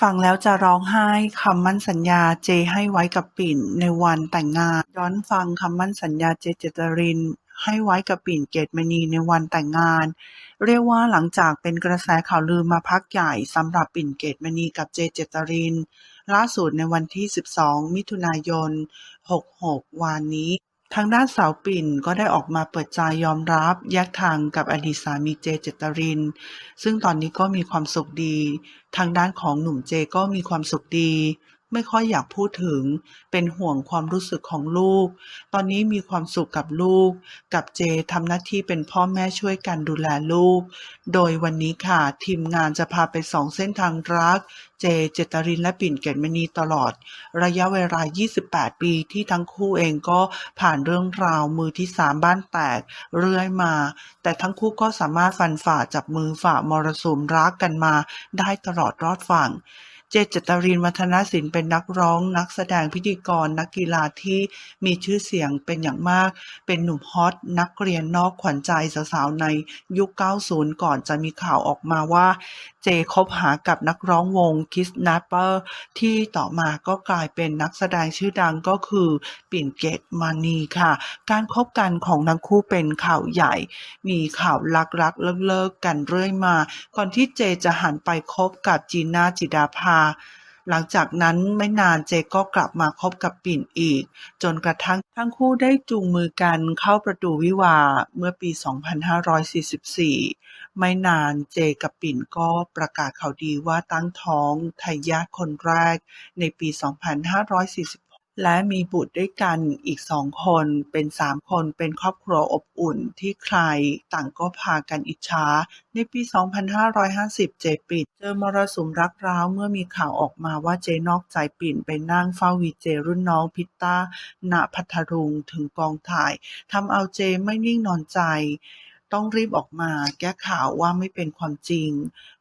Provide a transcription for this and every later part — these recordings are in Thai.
ฟังแล้วจะร้องไห้คำมั่นสัญญาเจให้ไว้กับปิ่นในวันแต่งงาน ย้อนฟังคำมั่นสัญญาเจเจตริน ให้ไว้กับปิ่นเกตมณีในวันแต่งงาน เรียกว่าหลังจากเป็นกระแสข่าวลือมาพักใหญ่สำหรับปิ่นเกตมณีกับเจเจตริน ล่าสุดในวันที่ 12 มิถุนายน 66วันนี้ ทางด้านสาวปิ่นก็ได้ออกมาเปิดใจยอมรับแยกทางกับอดีตสามีเจเจตริน ซึ่งตอนนี้ก็มีความสุขดี ทางด้านของหนุ่มเจก็มีความสุขดี ไม่ค่อยอยากพูดถึง เป็นห่วงความรู้สึกของลูก ตอนนี้มีความสุขกับลูก กับเจทำหน้าที่เป็นพ่อแม่ช่วยกันดูแลลูก โดยวันนี้ค่ะ ทีมงานจะพาไปสองเส้นทางรัก เจเจตรินและปิ่นเกตมณีตลอด ระยะเวลา 28 ปีที่ทั้งคู่เองก็ผ่านเรื่องราวมือที่สามบ้านแตกเรื่อยมา แต่ทั้งคู่ก็สามารถฟันฝ่าจับมือฝ่ามรสุมรักกันมา ได้ตลอดรอดฝั่ง เจเจตรินวัฒนศิลป์เป็นนักร้อง นักแสดงพิธีกร นักกีฬาที่มีชื่อเสียงเป็นอย่างมาก เป็นหนุ่มฮอต นักเรียนนอกขวัญใจสาวๆในยุค 90 ก่อนจะมีข่าวออกมาว่า เจคบหากับนักร้องวงคิสนาเปอร์ที่ต่อมาก็กลายเป็นนักแสดงชื่อดังก็คือปิ่นเกตมานีค่ะ การคบกันของทั้งคู่เป็นข่าวใหญ่ มีข่าวรักๆเลิกๆกันเรื่อยมา ก่อนที่เจจะหันไปคบกับจีน่าจิดาภาหลังจากนั้นไม่นานเจก็กลับมาคบกับปิ่นอีก จนกระทั่งทั้งคู่ได้จูงมือกันเข้าประตูวิวาเมื่อปี 2544 ไม่นานเจกับปิ่นก็ประกาศข่าวดีว่าตั้งท้องทายาทคนแรกในปี 2546 และมีบุตรด้วยกันอีกสองคน เป็นสามคน เป็นครอบครัวอบอุ่นที่ใครต่างก็พากันอิจฉา ในปี 2550 เจปิ่นเจอมรสุมรักร้าวเมื่อมีข่าวออกมาว่าเจนอกใจปิ่นไปนั่งเฝ้าวีเจรุ่นน้องพิตต้าณพัทลุงถึงกองถ่ายทำเอาเจไม่นิ่งนอนใจ ต้องรีบออกมาแก้ข่าวว่าไม่เป็นความจริง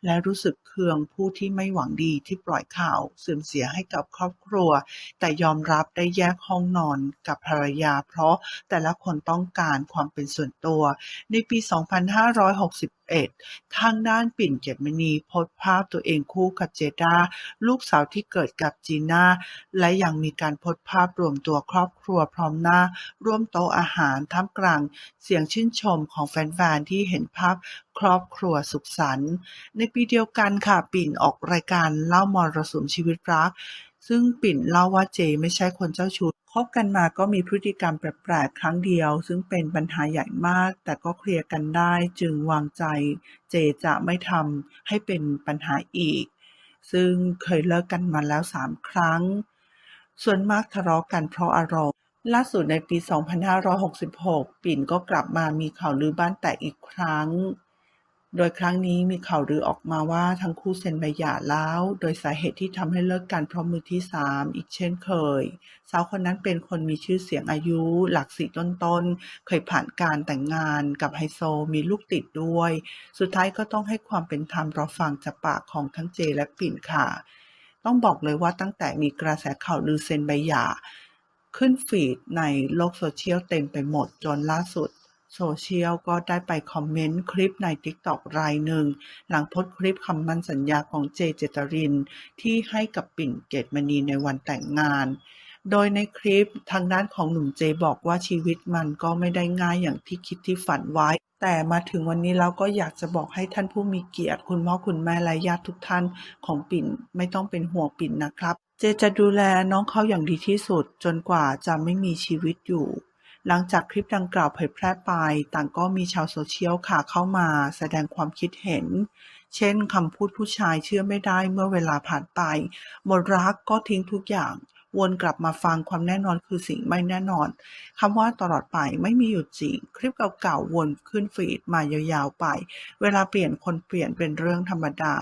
และรู้สึกเคืองผู้ที่ไม่หวังดีที่ปล่อยข่าวเสื่อมเสียให้กับครอบครัว แต่ยอมรับได้แยกห้องนอนกับภรรยา เพราะแต่ละคนต้องการความเป็นส่วนตัว ในปี 2560 2561ทางด้านปิ่นเกตมณีโพสต์ภาพตัวเองคู่กับเจด้าลูกสาวที่เกิดกับจีน่า และยังมีการโพสต์ภาพรวมตัวครอบครัวพร้อมหน้า ร่วมโต๊ะอาหารท่ามกลางเสียงชื่นชมของแฟนๆ ที่เห็นภาพครอบครัวสุขสันต์ในปีเดียวกันค่ะ ปิ่นออกรายการเล่ามรสุมชีวิตรัก ซึ่งปิ่นเล่าว่าเจไม่ใช่คนเจ้าชู้คบกันมาก็มีพฤติกรรมแปลกๆครั้งเดียว ซึ่งเป็นปัญหาใหญ่มาก แต่ก็เคลียร์กันได้จึงวางใจ เจจะไม่ทำให้เป็นปัญหาอีก ซึ่งเคยเลิกกันมาแล้ว3ครั้ง ส่วนมากทะเลาะกันเพราะอารมณ์ล่าสุดในปี 2566 ปิ่นก็กลับมามีข่าวลือบ้านแตกอีกครั้ง โดยครั้งนี้มีข่าวลือออกมาว่าทั้งคู่เซ็นใบหย่าแล้ว โดยสาเหตุที่ทำให้เลิกกันเพราะมือที่ 3 อีกเช่นเคย สาวคนนั้นเป็นคนมีชื่อเสียงอายุ หลักสี่ต้นๆ เคยผ่านการแต่งงานกับไฮโซมีลูกติดด้วย สุดท้ายก็ต้องให้ความเป็นธรรมรอฟังจากปากของทั้งเจและปิ่นค่ะ ต้องบอกเลยว่าตั้งแต่มีกระแสข่าวลือเซ็นใบหย่าขึ้นฟีดในโลกโซเชียลเต็มไปหมดจนล่าสุด โซเชียลก็ได้ไปคอมเมนต์คลิปใน TikTok รายหนึ่ง หลังโพสคลิปคำมั่นสัญญาของเจเจตริน ที่ให้กับปิ่นเกตมณีในวันแต่งงานโดยในคลิปทางด้านของหนุ่มเจบอกว่าชีวิตมันก็ไม่ได้ง่ายอย่างที่คิดที่ฝันไว้ แต่มาถึงวันนี้เราก็อยากจะบอกให้ท่านผู้มีเกียรติ คุณพ่อคุณแม่และญาติทุกท่านของปิ่นไม่ต้องเป็นห่วงปิ่นนะครับ เจจะดูแลน้องเขาอย่างดีที่สุดจนกว่าจะไม่มีชีวิตอยู่ หลังจากคลิปดังกล่าวเผยแพร่ไป ต่างก็มีชาวโซเชียลค่ะเข้ามาแสดงความคิดเห็น เช่นคำพูดผู้ชายเชื่อไม่ได้เมื่อเวลาผ่านไป หมดรักก็ทิ้งทุกอย่างวนกลับมาฟังความแน่นอนคือสิ่งไม่แน่นอนคำว่าตลอดไปไม่มีอยู่จริง คลิปเก่าๆวนขึ้นฟีดมายาวๆไป เวลาเปลี่ยนคนเปลี่ยนเป็นเรื่องธรรมดา